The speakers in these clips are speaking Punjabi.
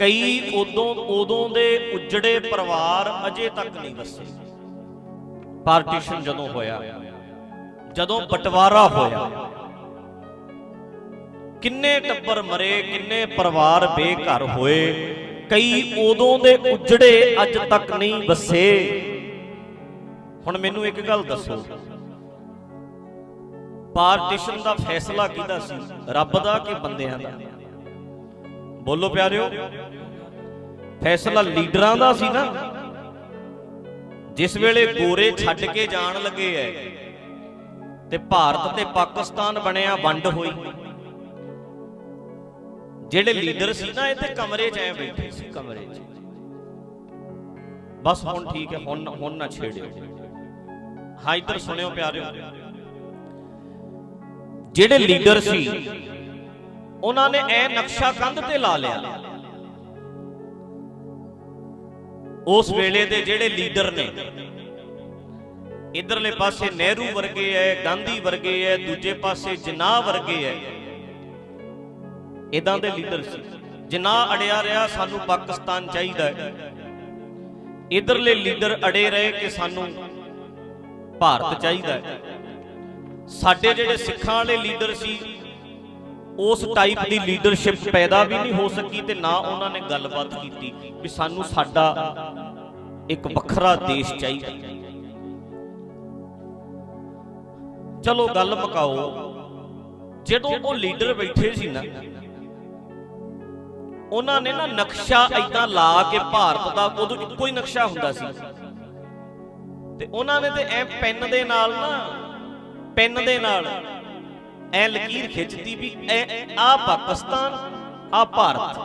ਕਈ ਉਦੋਂ ਉਦੋਂ ਦੇ ਉਜੜੇ ਪਰਿਵਾਰ ਅਜੇ ਤੱਕ ਨਹੀਂ ਵਸੇ। ਪਾਰਟੀਸ਼ਨ ਜਦੋਂ ਹੋਇਆ, ਜਦੋਂ ਬਟਵਾਰਾ ਹੋਇਆ, ਕਿੰਨੇ ਟੱਬਰ ਮਰੇ, ਕਿੰਨੇ ਪਰਿਵਾਰ ਬੇਘਰ ਹੋਏ, ਕਈ ਉਦੋਂ ਦੇ ਉਜੜੇ ਅੱਜ ਤੱਕ ਨਹੀਂ ਵਸੇ। ਹੁਣ ਮੈਨੂੰ ਇੱਕ ਗੱਲ ਦੱਸੋ, ਪਾਰਟੀਸ਼ਨ ਦਾ ਫੈਸਲਾ ਕਿਹਦਾ ਸੀ? ਰੱਬ ਦਾ ਕਿ ਬੰਦਿਆਂ ਦਾ? ਬੋਲੋ ਪਿਆਰਿਓ। ਫੈਸਲਾ ਲੀਡਰਾਂ ਦਾ ਸੀ ਨਾ। ਜਿਸ ਵੇਲੇ ਗੋਰੇ ਛੱਡ ਕੇ ਜਾਣ ਲੱਗੇ ਐ, ਤੇ ਭਾਰਤ ਤੇ ਪਾਕਿਸਤਾਨ ਬਣਿਆ ਵੰਡ ਹੋਈ। ਜਿਹੜੇ ਲੀਡਰ ਸੀ ਨਾ ਇਹ ਤੇ ਕਮਰੇ 'ਚ ਐ ਬੈਠੇ ਸੀ। ਕਮਰੇ 'ਚ ਬਸ ਹੁਣ ਠੀਕ ਹੈ ਹੁਣ ਹੁਣ ਨਾ ਛੇੜਿਓ। ਹਾਂ, ਇੱਧਰ ਸੁਣਿਓ ਪਿਆਰਿਓ। ਜਿਹੜੇ ਲੀਡਰ ਸੀ ਉਹਨਾਂ ਨੇ ਐ ਨਕਸ਼ਾ ਕੰਧ ਤੇ ਲਾ ਲਿਆ। ਉਸ ਵੇਲੇ ਦੇ ਜਿਹੜੇ ਲੀਡਰ ਨੇ, ਇਧਰਲੇ ਪਾਸੇ ਨਹਿਰੂ ਵਰਗੇ ਐ, ਗਾਂਧੀ ਵਰਗੇ ਐ, ਦੂਜੇ ਪਾਸੇ ਜਿਨਾਹ ਵਰਗੇ ਐ ਇਦਾਂ ਦੇ ਲੀਡਰ ਸੀ। ਜਿਨਾਹ ਅੜਿਆ ਰਿਹਾ, ਸਾਨੂੰ ਪਾਕਿਸਤਾਨ ਚਾਹੀਦਾ ਹੈ ਇਧਰਲੇ ਲੀਡਰ ਅੜੇ ਰਹੇ ਕਿ ਸਾਨੂੰ ਭਾਰਤ ਚਾਹੀਦਾ ਸਾਡੇ ਜਿਹੜੇ ਸਿੱਖਾਂ ਵਾਲੇ ਲੀਡਰ ਸੀ ਉਸ ਟਾਈਪ ਦੀ ਲੀਡਰਸ਼ਿਪ ਪੈਦਾ ਵੀ ਨਹੀਂ ਹੋ ਸਕੀ ਤੇ ਨਾ ਉਹਨਾਂ ਨੇ ਗੱਲਬਾਤ ਕੀਤੀ ਵੀ ਸਾਨੂੰ ਸਾਡਾ ਇੱਕ ਵੱਖਰਾ ਦੇਸ਼ ਚਾਹੀਦਾ। ਚਲੋ ਗੱਲ ਮੁਕਾਓ ਜਦੋਂ ਉਹ ਲੀਡਰ ਬੈਠੇ ਸੀ ਨਾ, ਉਹਨਾਂ ਨੇ ਨਾ ਨਕਸ਼ਾ ਐਦਾਂ ਲਾ ਕੇ ਭਾਰਤ ਦਾ ਉਦੋਂ ਇੱਕੋ ਹੀ ਨਕਸ਼ਾ ਹੁੰਦਾ ਸੀ। ਤੇ ਉਹਨਾਂ ਨੇ ਤੇ ਐ ਪੈਨ ਦੇ ਨਾਲ ਨਾ ਪੈਨ ਦੇ ਨਾਲ ਐ ਲਕੀਰ ਖਿੱਚਦੀ ਵੀ ਐ ਆ ਪਾਕਿਸਤਾਨ ਆ ਭਾਰਤ।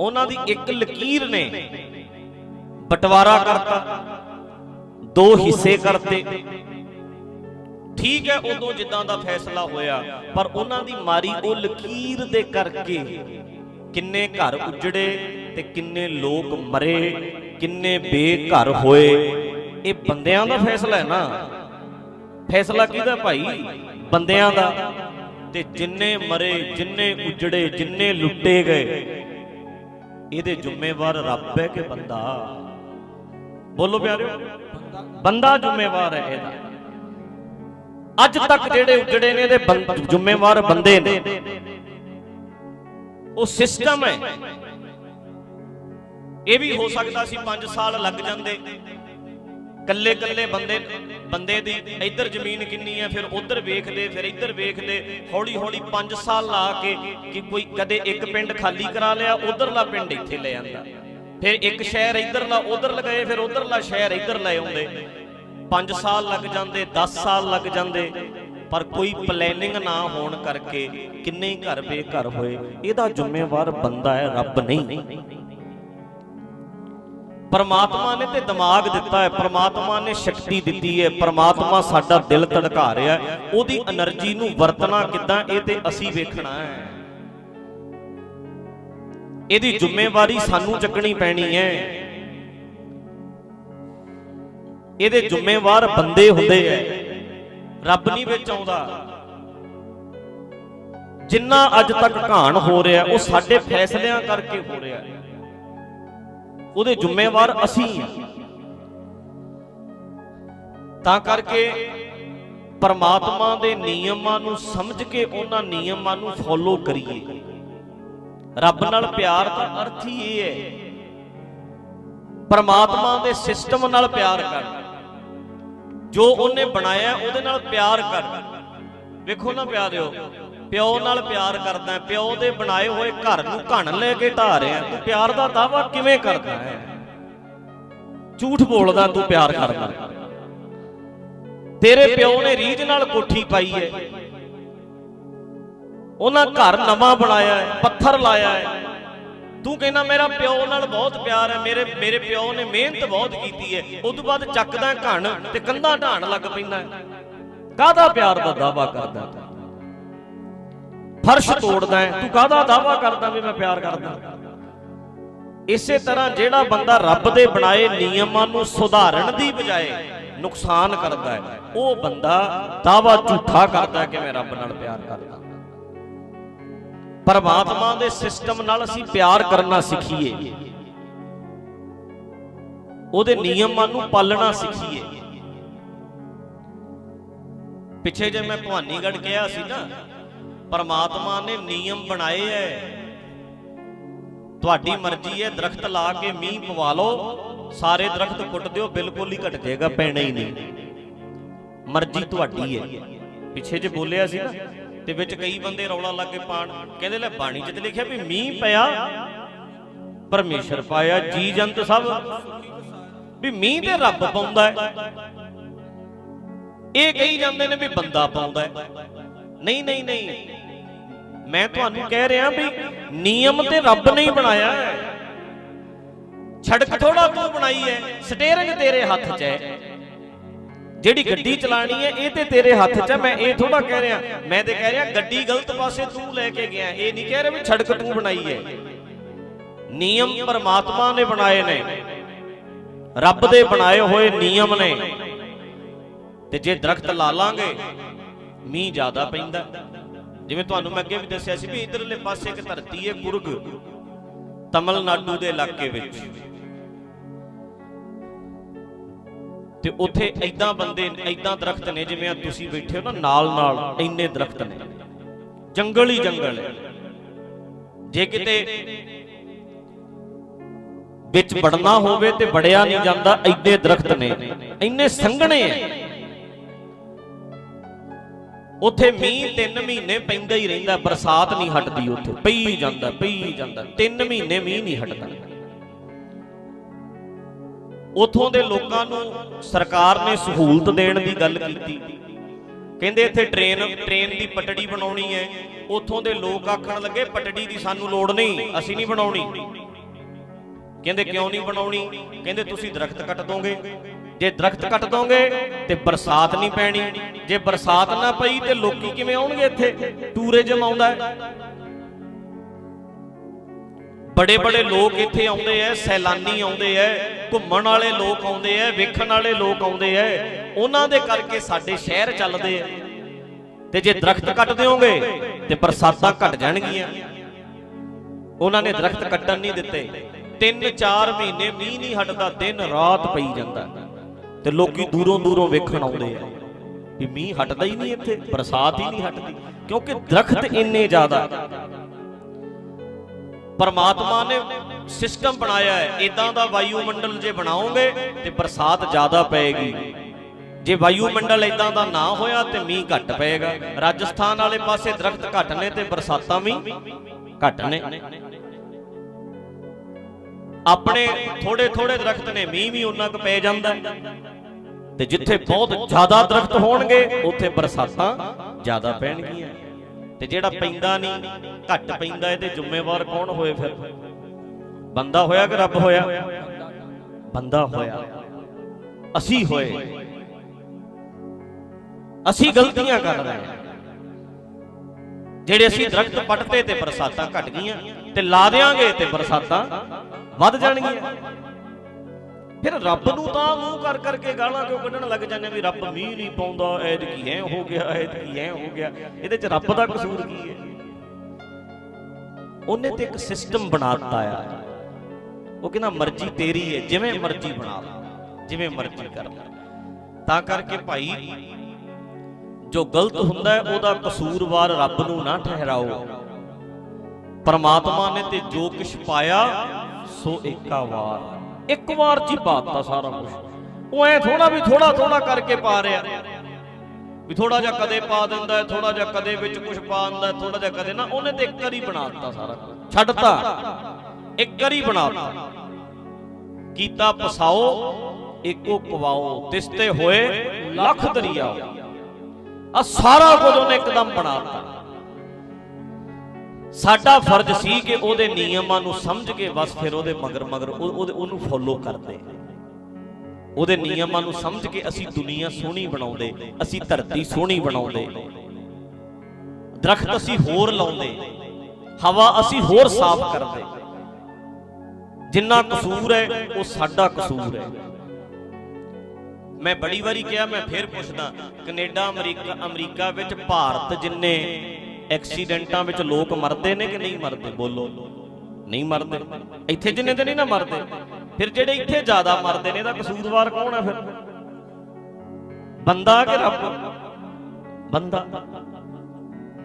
ਉਹਨਾਂ ਦੀ ਇੱਕ ਲਕੀਰ ਨੇ ਬਟਵਾਰਾ ਕਰਤਾ, ਦੋ ਹਿੱਸੇ ਕਰਤੇ। ਠੀਕ ਹੈ, ਉਦੋਂ ਜਿੱਦਾਂ ਦਾ ਫੈਸਲਾ ਹੋਇਆ, ਪਰ ਉਹਨਾਂ ਦੀ ਮਾਰੀ ਉਹ ਲਕੀਰ ਦੇ ਕਰਕੇ ਕਿੰਨੇ ਘਰ ਉਜੜੇ ਤੇ ਕਿੰਨੇ ਲੋਕ ਮਰੇ, ਕਿੰਨੇ ਬੇਘਰ ਹੋਏ। ਇਹ ਬੰਦਿਆਂ ਦਾ ਫੈਸਲਾ ਹੈ ਨਾ। ਫੈਸਲਾ ਕਿਹਦਾ ਭਾਈ? ਬੰਦਿਆਂ ਦਾ। ਤੇ ਜਿੰਨੇ ਮਰੇ, ਜਿੰਨੇ ਉਜੜੇ, ਜਿੰਨੇ ਲੁੱਟੇ ਗਏ, ਇਹਦੇ ਜ਼ਿੰਮੇਵਾਰ ਰੱਬ ਹੈ ਕਿ ਬੰਦਾ? ਬੋਲੋ ਪਿਆਰਿਓ, ਬੰਦਾ ਜ਼ਿੰਮੇਵਾਰ ਹੈ ਇਹਦਾ। ਅੱਜ ਤੱਕ ਜਿਹੜੇ ਉਜੜੇ ਨੇ, ਇਹਦੇ ਬੰ- ਜ਼ਿੰਮੇਵਾਰ ਬੰਦੇ ਨੇ। ਉਹ ਸਿਸਟਮ ਹੈ। ਇਹ ਵੀ ਹੋ ਸਕਦਾ ਸੀ 5 ਸਾਲ ਲੱਗ ਜਾਂਦੇ। ਕੱਲੇ ਕੱਲੇ ਬੰਦੇ ਬੰਦੇ ਦੀ ਇੱਧਰ ਜ਼ਮੀਨ ਕਿੰਨੀ ਹੈ ਫਿਰ ਉੱਧਰ ਵੇਖਦੇ, ਫਿਰ ਇੱਧਰ ਵੇਖਦੇ ਹੌਲੀ ਹੌਲੀ 5 ਸਾਲ ਲਾ ਕੇ ਕਿ ਕੋਈ ਕਦੇ ਇੱਕ ਪਿੰਡ ਖਾਲੀ ਕਰਾ ਲਿਆ, ਉਧਰਲਾ ਪਿੰਡ ਇੱਥੇ ਲੈ ਆਂਦਾ। ਫਿਰ ਇੱਕ ਸ਼ਹਿਰ ਇੱਧਰਲਾ ਉਧਰ ਲਗਾਏ ਫਿਰ ਉਧਰਲਾ ਸ਼ਹਿਰ ਇੱਧਰ ਲੈ ਆਉਂਦੇ। 5 ਸਾਲ ਲੱਗ ਜਾਂਦੇ 10 ਸਾਲ ਲੱਗ ਜਾਂਦੇ, ਪਰ ਕੋਈ ਪਲੈਨਿੰਗ ਨਾ ਹੋਣ ਕਰਕੇ ਕਿੰਨੇ ਘਰ ਬੇਘਰ ਹੋਏ। ਇਹਦਾ ਜ਼ਿੰਮੇਵਾਰ ਬੰਦਾ ਹੈ, ਰੱਬ ਨਹੀਂ। ਪਰਮਾਤਮਾ ਨੇ ਤੇ ਦਿਮਾਗ ਦਿੱਤਾ ਹੈ ਪਰਮਾਤਮਾ ਨੇ ਸ਼ਕਤੀ ਦਿੱਤੀ ਹੈ ਪਰਮਾਤਮਾ ਸਾਡਾ ਦਿਲ ਧੜਕਾ ਰਿਹਾ ਉਹਦੀ એનર્ਜੀ ਨੂੰ ਵਰਤਣਾ ਕਿੱਦਾਂ ਇਹ ਤੇ ਅਸੀਂ ਵੇਖਣਾ ਹੈ। ਇਹਦੀ ਜ਼ਿੰਮੇਵਾਰੀ ਸਾਨੂੰ ਚੱਕਣੀ ਪੈਣੀ ਹੈ। ਇਹਦੇ ਜ਼ਿੰਮੇਵਾਰ ਬੰਦੇ ਹੁੰਦੇ ਐ ਰੱਬ ਨਹੀਂ ਵਿੱਚ ਆਉਂਦਾ। ਜਿੰਨਾ ਅੱਜ ਤੱਕ ਘਾਣ ਹੋ ਰਿਹਾ ਉਹ ਸਾਡੇ ਫੈਸਲਿਆਂ ਕਰਕੇ ਹੋ ਰਿਹਾ ਉਹਦੇ ਜ਼ਿੰਮੇਵਾਰ ਅਸੀਂ ਹਾਂ। ਤਾਂ ਕਰਕੇ ਪਰਮਾਤਮਾ ਦੇ ਨਿਯਮਾਂ ਨੂੰ ਸਮਝ ਕੇ ਉਹਨਾਂ ਨਿਯਮਾਂ ਨੂੰ ਫੋਲੋ ਕਰੀਏ। ਰੱਬ ਨਾਲ ਪਿਆਰ ਦਾ ਅਰਥ ਹੀ ਇਹ ਹੈ। ਪਰਮਾਤਮਾ ਦੇ ਸਿਸਟਮ ਨਾਲ ਪਿਆਰ ਕਰ। ਜੋ ਉਹਨੇ ਬਣਾਇਆ ਉਹਦੇ ਨਾਲ ਪਿਆਰ ਕਰ। ਵੇਖੋ ਨਾ ਪਿਆਰਿਓ। ਪਿਓ ਨਾਲ ਪਿਆਰ ਕਰਦਾ ਪਿਓ ਦੇ ਬਣਾਏ ਹੋਏ ਘਰ ਨੂੰ ਘਣ ਲੈ ਕੇ ਢਾ ਰਿਹਾ ਤੂੰ ਪਿਆਰ ਦਾ ਦਾਵਾ ਕਿਵੇਂ ਕਰਦਾ ਹੈ? ਝੂਠ ਬੋਲਦਾ, ਤੂੰ ਪਿਆਰ ਕਰਦਾ। ਤੇਰੇ ਪਿਓ ਨੇ ਰੀਝ ਨਾਲ ਕੋਠੀ ਪਾਈ ਹੈ। ਉਹਨਾਂ ਘਰ ਨਵਾਂ ਬਣਾਇਆ ਹੈ, ਪੱਥਰ ਲਾਇਆ ਹੈ। ਤੂੰ ਕਹਿੰਦਾ, ਮੇਰਾ ਪਿਓ ਨਾਲ ਬਹੁਤ ਪਿਆਰ ਹੈ, ਮੇਰੇ ਮੇਰੇ ਪਿਓ ਨੇ ਮਿਹਨਤ ਬਹੁਤ ਕੀਤੀ ਹੈ। ਉਸ ਤੋਂ ਬਾਅਦ ਚੱਕਦਾ ਘਣ ਤੇ ਕੰਧਾਂ ਢਾਣ ਲੱਗ ਪੈਂਦਾ ਕਾਹਦਾ ਪਿਆਰ ਦਾ ਦਾਵਾ ਕਰਦਾ ਤੂੰ ਫਰਸ਼ ਤੋੜਦਾ ਹੈ। ਤੂੰ ਕਾਹਦਾ ਦਾਵਾ ਕਰਦਾ ਵੀ ਮੈਂ ਪਿਆਰ ਕਰਦਾ? ਇਸੇ ਤਰ੍ਹਾਂ ਜਿਹੜਾ ਬੰਦਾ ਰੱਬ ਦੇ ਬਣਾਏ ਨਿਯਮਾਂ ਨੂੰ ਸੁਧਾਰਨ ਦੀ ਬਜਾਏ ਨੁਕਸਾਨ ਕਰਦਾ ਹੈ, ਉਹ ਬੰਦਾ ਦਾਵਾ ਝੂਠਾ ਕਰਦਾ ਕਿ ਮੈਂ ਰੱਬ ਨਾਲ ਪਿਆਰ ਕਰਦਾ। ਪਰਮਾਤਮਾ ਦੇ ਸਿਸਟਮ ਨਾਲ ਅਸੀਂ ਪਿਆਰ ਕਰਨਾ ਸਿੱਖੀਏ। ਉਹਦੇ ਨਿਯਮਾਂ ਨੂੰ ਪਾਲਣਾ ਸਿੱਖੀਏ। ਪਿੱਛੇ ਜੇ ਮੈਂ ਭਵਾਨੀਗੜ੍ਹ ਗਿਆ ਸੀ ਨਾ ਪਰਮਾਤਮਾ ਨੇ ਨਿਯਮ ਬਣਾਏ ਐ। ਤੁਹਾਡੀ ਮਰਜ਼ੀ ਹੈ ਦਰਖਤ ਲਾ ਕੇ ਮੀਂਹ ਪਵਾ ਲਓ, ਸਾਰੇ ਦਰਖਤ ਪੁੱਟ ਦਿਓ, ਬਿਲਕੁਲ ਹੀ ਘਟ ਜਾਏਗਾ, ਪੈਣਾ ਹੀ ਨਹੀਂ। ਮਰਜ਼ੀ ਤੁਹਾਡੀ ਹੈ ਪਿੱਛੇ ਜੇ ਬੋਲਿਆ ਸੀ ਨਾ, ਤੇ ਵਿੱਚ ਕਈ ਬੰਦੇ ਰੌਲਾ ਲਾ ਕੇ ਪਾਣ। ਕਹਿੰਦੇ ਲੈ, ਬਾਣੀ 'ਚ ਤੇ ਲਿਖਿਆ ਵੀ ਮੀਂਹ ਪਿਆ, ਪਰਮੇਸ਼ਰ ਪਾਇਆ ਜੀ ਜੰਤ ਸਭ। ਵੀ ਮੀਂਹ ਤੇ ਰੱਬ ਪਾਉਂਦਾ ਹੈ ਇਹ ਕਹੀ ਜਾਂਦੇ ਨੇ ਵੀ ਬੰਦਾ ਪਾਉਂਦਾ ਹੈ ਨਹੀਂ ਨਹੀਂ ਨਹੀਂ। ਮੈਂ ਤੁਹਾਨੂੰ ਕਹਿ ਰਿਹਾ ਵੀ ਨਿਯਮ ਤੇ ਰੱਬ ਨੇ ਹੀ ਬਣਾਇਆ ਹੈ। ਛੜਕ ਥੋੜਾ ਤੂੰ ਬਣਾਈ ਹੈ ਸਟੀਅਰਿੰਗ ਤੇਰੇ ਹੱਥ 'ਚ ਹੈ। ਜਿਹੜੀ ਗੱਡੀ ਚਲਾਣੀ ਹੈ ਇਹ ਤੇ ਤੇਰੇ ਹੱਥ 'ਚ ਹੈ। ਮੈਂ ਇਹ ਥੋੜਾ ਕਹਿ ਰਿਹਾ ਮੈਂ ਤੇ ਕਹਿ ਰਿਹਾ ਗੱਡੀ ਗਲਤ ਪਾਸੇ ਤੂੰ ਲੈ ਕੇ ਗਿਆ ਇਹ ਨਹੀਂ ਕਹਿ ਰਿਹਾ ਵੀ ਛੜਕ ਤੂੰ ਬਣਾਈ ਹੈ। ਨਿਯਮ ਪਰਮਾਤਮਾ ਨੇ ਬਣਾਏ ਨੇ। ਰੱਬ ਦੇ ਬਣਾਏ ਹੋਏ ਨਿਯਮ ਨੇ। ਤੇ ਜੇ ਦਰਖਤ ਲਾ ਲਾਂਗੇ ਮੀਂਹ ਜ਼ਿਆਦਾ ਪੈਂਦਾ। ਜਿਵੇਂ ਤੁਹਾਨੂੰ ਮੈਂ ਅੱਗੇ ਵੀ ਦੱਸਿਆ ਸੀ ਵੀ ਇਧਰਲੇ ਪਾਸੇ ਇੱਕ ਧਰਤੀ ਹੈ ਕੁਰਗ ਤਮਿਲਨਾਡੂ ਦੇ ਇਲਾਕੇ ਵਿੱਚ। ਤੇ ਉੱਥੇ ਐਦਾਂ ਬੰਦੇ ਐਦਾਂ ਦਰਖਤ ਨੇ, ਜਿਵੇਂ ਆ ਤੁਸੀਂ ਬੈਠੇ ਹੋ ਨਾ ਨਾਲ ਨਾਲ, ਇੰਨੇ ਦਰਖਤ ਨੇ। ਜੰਗਲ ਹੀ ਜੰਗਲ ਹੈ। ਜੇ ਕਿਤੇ ਵਿੱਚ ਵੜਨਾ ਹੋਵੇ ਤੇ ਵੜਿਆ ਨਹੀਂ ਜਾਂਦਾ ਐਡੇ ਦਰਖਤ ਨੇ। ਇੰਨੇ ਸੰਘਣੇ ਐ ਉੱਥੇ ਮੀਂਹ 3 ਮਹੀਨੇ ਪੈਂਦਾ ਹੀ ਰਹਿੰਦਾ, ਬਰਸਾਤ ਨਹੀਂ ਹਟਦੀ ਉੱਥੇ, ਪਈ ਜਾਂਦਾ ਪਈ ਜਾਂਦਾ 3 ਮਹੀਨੇ ਮੀਂਹ ਨਹੀਂ ਹਟਦਾ। ਉਥੋਂ ਦੇ ਲੋਕਾਂ ਨੂੰ ਸਰਕਾਰ ਨੇ ਸਹੂਲਤ ਦੇਣ ਦੀ ਗੱਲ ਕੀਤੀ। ਕਹਿੰਦੇ ਇੱਥੇ ਟ੍ਰੇਨ ਟ੍ਰੇਨ ਦੀ ਪਟੜੀ ਬਣਾਉਣੀ ਹੈ। ਉਥੋਂ ਦੇ ਲੋਕ ਆਖਣ ਲੱਗੇ, ਪਟੜੀ ਦੀ ਸਾਨੂੰ ਲੋੜ ਨਹੀਂ, ਅਸੀਂ ਨਹੀਂ ਬਣਾਉਣੀ। ਕਹਿੰਦੇ ਕਿਉਂ ਨਹੀਂ ਬਣਾਉਣੀ? ਕਹਿੰਦੇ ਤੁਸੀਂ ਦਰਖਤ ਕੱਟ ਦੋਗੇ। ਜੇ ਦਰਖਤ ਕੱਟ ਦੋਗੇ ਤੇ ਬਰਸਾਤ ਨਹੀਂ ਪੈਣੀ। ਜੇ ਬਰਸਾਤ ਨਾ ਪਈ ਤੇ ਲੋਕੀ ਕਿਵੇਂ ਆਉਣਗੇ ਇੱਥੇ? ਟੂਰਿਜ਼ਮ ਆਉਂਦਾ ਹੈ। ਬੜੇ ਬੜੇ ਲੋਕ ਇੱਥੇ ਆਉਂਦੇ ਐ, ਸੈਲਾਨੀ ਆਉਂਦੇ ਐ, ਘੁੰਮਣ ਵਾਲੇ ਲੋਕ ਆਉਂਦੇ ਐ, ਵੇਖਣ ਵਾਲੇ ਲੋਕ ਆਉਂਦੇ ਐ। ਉਹਨਾਂ ਦੇ ਕਰਕੇ ਸਾਡੇ ਸ਼ਹਿਰ ਚੱਲਦੇ ਐ। ਤੇ ਜੇ ਦਰਖਤ ਕੱਟ ਦਿਓਗੇ ਤੇ ਬਰਸਾਤਾਂ ਘਟ ਜਾਣਗੀਆਂ। ਉਹਨਾਂ ਨੇ ਦਰਖਤ ਕੱਟਣ ਨਹੀਂ ਦਿੱਤੇ। 3-4 ਮਹੀਨੇ ਮੀਂਹ ਨਹੀਂ ਹਟਦਾ, ਦਿਨ ਰਾਤ ਪਈ ਜਾਂਦਾ। ਤੇ ਲੋਕੀ ਦੂਰੋਂ ਦੂਰੋਂ ਵੇਖਣ ਆਉਂਦੇ ਆ ਵੀ ਮੀਂਹ ਹਟਦਾ ਹੀ ਨਹੀਂ ਇੱਥੇ, ਬਰਸਾਤ ਹੀ ਨਹੀਂ ਹਟਦੀ, ਕਿਉਂਕਿ ਦਰਖਤ ਇੰਨੇ ਜ਼ਿਆਦਾ। ਪਰਮਾਤਮਾ ਨੇ ਸਿਸਟਮ ਬਣਾਇਆ ਹੈ ਇਦਾਂ ਦਾ ਵਾਯੂਮੰਡਲ ਜੇ ਬਣਾਓਗੇ ਤੇ ਬਰਸਾਤ ਜ਼ਿਆਦਾ ਪਏਗੀ। ਜੇ ਵਾਯੂਮੰਡਲ ਇਦਾਂ ਦਾ ਨਾ ਹੋਇਆ ਤੇ ਮੀਂਹ ਘੱਟ ਪਏਗਾ। ਰਾਜਸਥਾਨ ਵਾਲੇ ਪਾਸੇ ਦਰਖਤ ਘੱਟ ਨੇ ਤੇ ਬਰਸਾਤਾਂ ਵੀ ਘੱਟ ਨੇ। ਆਪਣੇ ਥੋੜੇ ਥੋੜੇ ਦਰਖਤ ਨੇ, ਮੀਂਹ ਵੀ ਉਹਨਾਂ ਕੁ ਪੈ ਜਾਂਦਾ। ਤੇ ਜਿੱਥੇ ਬਹੁਤ ਜ਼ਿਆਦਾ ਦਰਖਤ ਹੋਣਗੇ, ਉੱਥੇ ਬਰਸਾਤਾਂ ਜ਼ਿਆਦਾ ਪੈਣਗੀਆਂ। ਤੇ ਜਿਹੜਾ ਪੈਂਦਾ ਨਹੀਂ, ਘੱਟ ਪੈਂਦਾ, ਇਹਦੇ ਜ਼ਿੰਮੇਵਾਰ ਕੌਣ ਹੋਏ ਫਿਰ? ਬੰਦਾ ਹੋਇਆ ਕਿ ਰੱਬ ਹੋਇਆ? ਬੰਦਾ ਹੋਇਆ। ਅਸੀਂ ਹੋਏ। ਅਸੀਂ ਗਲਤੀਆਂ ਕਰ ਰਹੇ ਹਾਂ। ਜਿਹੜੇ ਅਸੀਂ ਦਰਖਤ ਪੱਟਦੇ ਤੇ ਬਰਸਾਤਾਂ ਘਟ ਗਈਆਂ ਤੇ ਲਾ ਦੇਾਂਗੇ ਤੇ ਬਰਸਾਤਾਂ ਵੱਧ ਜਾਣਗੀਆਂ। ਫਿਰ ਰੱਬ ਨੂੰ ਤਾਂ ਮੂੰਹ ਕਰ ਕਰਕੇ ਗਾਲਾਂ ਕਿਉਂ ਕੱਢਣ ਲੱਗ ਜਾਂਦੇ ਵੀ ਰੱਬ ਮੀਂਹ ਨਹੀਂ ਪਾਉਂਦਾ ਐਦ ਕੀ ਐ ਹੋ ਗਿਆ ਐਦ ਕੀ ਐ ਹੋ ਗਿਆ। ਇਹਦੇ ਚ ਰੱਬ ਦਾ ਕਸੂਰ ਕੀ ਹੈ? ਉਹਨੇ ਤੇ ਇੱਕ ਸਿਸਟਮ ਬਣਾਤਾ ਆ। ਉਹ ਕਹਿੰਦਾ, ਮਰਜ਼ੀ ਤੇਰੀ ਹੈ, ਜਿਵੇਂ ਮਰਜ਼ੀ ਬਣਾ ਲੈ, ਜਿਵੇਂ ਮਰਜ਼ੀ ਕਰ ਲੈ। ਤਾਂ ਕਰਕੇ ਭਾਈ, ਜੋ ਗਲਤ ਹੁੰਦਾ ਉਹਦਾ ਕਸੂਰਵਾਰ ਰੱਬ ਨੂੰ ਨਾ ਠਹਿਰਾਓ। ਪਰਮਾਤਮਾ ਨੇ ਤੇ ਜੋ ਕੁਛ ਪਾਇਆ, ਸੋ ਏਕਾ ਵਾਰ। ਇੱਕ ਵਾਰ ਚ ਹੀ ਪਾਤਾ ਸਾਰਾ ਕੁਝ ਉਹ ਐ ਥੋੜਾ ਵੀ ਥੋੜਾ ਥੋੜਾ ਕਰਕੇ ਪਾ ਰਿਹਾ। ਵੀ ਥੋੜਾ ਜਿਹਾ ਕਦੇ ਪਾ ਦਿੰਦਾ ਹੈ ਥੋੜਾ ਜਿਹਾ ਕਦੇ ਵਿੱਚ ਕੁਝ ਪਾ ਦਿੰਦਾ ਹੈ ਥੋੜਾ ਜਿਹਾ ਕਦੇ ਨਾ, ਉਹਨੇ ਤੇ ਇੱਕ ਵਾਰੀ ਬਣਾ ਦਿੱਤਾ ਸਾਰਾ ਕੁਝ ਛੱਡਤਾ। ਇੱਕ ਵਾਰੀ ਬਣਾਤਾ ਕੀਤਾ ਪਸਾਓ ਏਕੋ ਪਵਾਓ, ਤਿਸਤੇ ਹੋਏ, ਲੱਖ ਦਰਿਆ। ਆ ਸਾਰਾ ਕੁਝ ਉਹਨੇ ਇੱਕਦਮ ਬਣਾਤਾ ਸਾਡਾ ਫਰਜ਼ ਸੀ ਕਿ ਉਹਦੇ ਨਿਯਮਾਂ ਨੂੰ ਸਮਝ ਕੇ ਬਸ ਫਿਰ ਉਹਦੇ ਮਗਰ ਮਗਰ ਉਹਦੇ ਉਹਨੂੰ ਫੋਲੋ ਕਰਦੇ। ਉਹਦੇ ਨਿਯਮਾਂ ਨੂੰ ਸਮਝ ਕੇ ਅਸੀਂ ਦੁਨੀਆ ਸੋਹਣੀ ਬਣਾਉਂਦੇ, ਅਸੀਂ ਧਰਤੀ ਸੋਹਣੀ ਬਣਾਉਂਦੇ। ਦਰਖਤ ਅਸੀਂ ਹੋਰ ਲਾਉਂਦੇ, ਹਵਾ ਅਸੀਂ ਹੋਰ ਸਾਫ਼ ਕਰਦੇ। ਜਿੰਨਾ ਕਸੂਰ ਹੈ, ਉਹ ਸਾਡਾ ਕਸੂਰ ਹੈ। ਮੈਂ ਬੜੀ ਵਾਰੀ ਕਿਹਾ, ਮੈਂ ਫੇਰ ਪੁੱਛਦਾ, ਕੈਨੇਡਾ, ਅਮਰੀਕਾ ਅਮਰੀਕਾ ਵਿੱਚ ਭਾਰਤ ਜਿੰਨੇ ਐਕਸੀਡੈਂਟਾਂ ਵਿੱਚ ਲੋਕ ਮਰਦੇ ਨੇ ਕਿ ਨਹੀਂ ਮਰਦੇ? ਬੋਲੋ। ਨਹੀਂ ਮਰਦੇ। ਇੱਥੇ ਜਿੰਨੇ ਤੇ ਨਹੀਂ ਨਾ ਮਰਦੇ। ਫਿਰ ਜਿਹੜੇ ਇੱਥੇ ਜ਼ਿਆਦਾ ਮਰਦੇ ਨੇ, ਇਹਦਾ ਕਸੂਰਵਾਰ ਕੌਣ ਹੈ ਫਿਰ? ਬੰਦਾ ਕਿ ਰੱਬ? ਬੰਦਾ।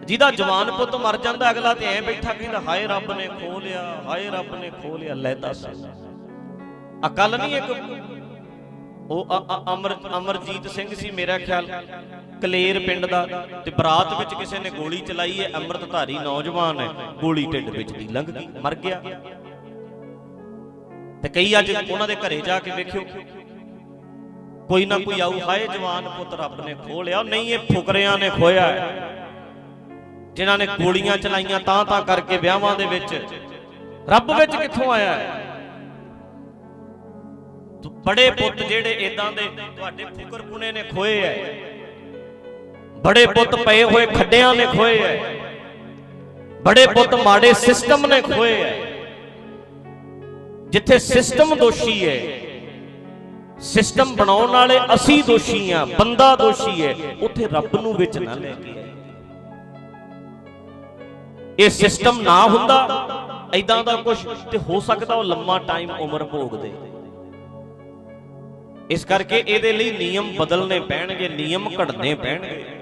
ਜਿਹਦਾ ਜਵਾਨ ਪੁੱਤ ਮਰ ਜਾਂਦਾ, ਅਗਲਾ ਤੇ ਐ ਬੈਠਾ ਕਹਿੰਦਾ, ਹਾਏ ਰੱਬ ਨੇ ਖੋ ਲਿਆ, ਹਾਏ ਰੱਬ ਨੇ ਖੋ ਲਿਆ, ਲੈ ਦੱਸ। ਅਕਲ ਨਹੀਂ ਇੱਕ ਉਹ ਅਮਰ, ਅਮਰਜੀਤ ਸਿੰਘ ਸੀ ਮੇਰਾ ਖਿਆਲ। ਕਲੇਰ ਪਿੰਡ ਦਾ। ਤੇ ਬਰਾਤ ਵਿੱਚ ਕਿਸੇ ਨੇ ਗੋਲੀ ਚਲਾਈ ਹੈ, ਅੰਮ੍ਰਿਤਧਾਰੀ ਨੌਜਵਾਨ ਹੈ, ਗੋਲੀ ਢਿੱਡ ਵਿੱਚ ਦੀ ਲੰਘ ਗਈ ਮਰ ਗਿਆ। ਤੇ ਕਈ ਅੱਜ ਉਹਨਾਂ ਦੇ ਘਰੇ ਜਾ ਕੇ ਵੇਖਿਓ। ਕੋਈ ਨਾ ਕੋਈ ਆਊ, ਹਾਏ ਜਵਾਨ ਪੁੱਤ, ਰੱਬ ਨੇ ਖੋਹ ਲਿਆ। ਨਹੀਂ, ਇਹ ਫੁਕਰਿਆਂ ਨੇ ਖੋਇਆ ਹੈ। ਜਿਨ੍ਹਾਂ ਨੇ ਗੋਲੀਆਂ ਚਲਾਈਆਂ ਤਾਂ ਤਾਂ ਕਰਕੇ ਵਿਆਹਾਂ ਦੇ ਵਿੱਚ। ਰੱਬ ਵਿੱਚ ਕਿੱਥੋਂ ਆਇਆ ਹੈ? ਬੜੇ ਪੁੱਤ ਜਿਹੜੇ ਇਦਾਂ ਦੇ ਤੁਹਾਡੇ ਫੁਕਰਪੁਣੇ ਨੇ ਖੋਏ ਐ। ਬੜੇ ਪੁੱਤ ਪਏ ਹੋਏ ਖੱਡਿਆਂ ਨੇ ਖੋਏ ਐ। ਬੜੇ ਪੁੱਤ ਮਾੜੇ ਸਿਸਟਮ ਨੇ ਖੋਏ ਐ। ਜਿੱਥੇ ਸਿਸਟਮ ਦੋਸ਼ੀ ਹੈ ਸਿਸਟਮ ਬਣਾਉਣ ਵਾਲੇ ਅਸੀਂ ਦੋਸ਼ੀ ਆ, ਬੰਦਾ ਦੋਸ਼ੀ ਹੈ ਉੱਥੇ ਰੱਬ ਨੂੰ ਵਿੱਚ ਨਾ ਲੈ ਕੇ ਇਹ ਸਿਸਟਮ ਨਾ ਹੁੰਦਾ ਐਦਾਂ ਦਾ ਕੁਝ ਤੇ ਹੋ ਸਕਦਾ ਉਹ ਲੰਮਾ ਟਾਈਮ ਉਮਰ ਭੋਗਦੇ ਇਸ ਕਰਕੇ ਇਹਦੇ ਲਈ ਨਿਯਮ ਬਦਲਨੇ ਪੈਣਗੇ ਨਿਯਮ ਘੜਨੇ ਪੈਣਗੇ।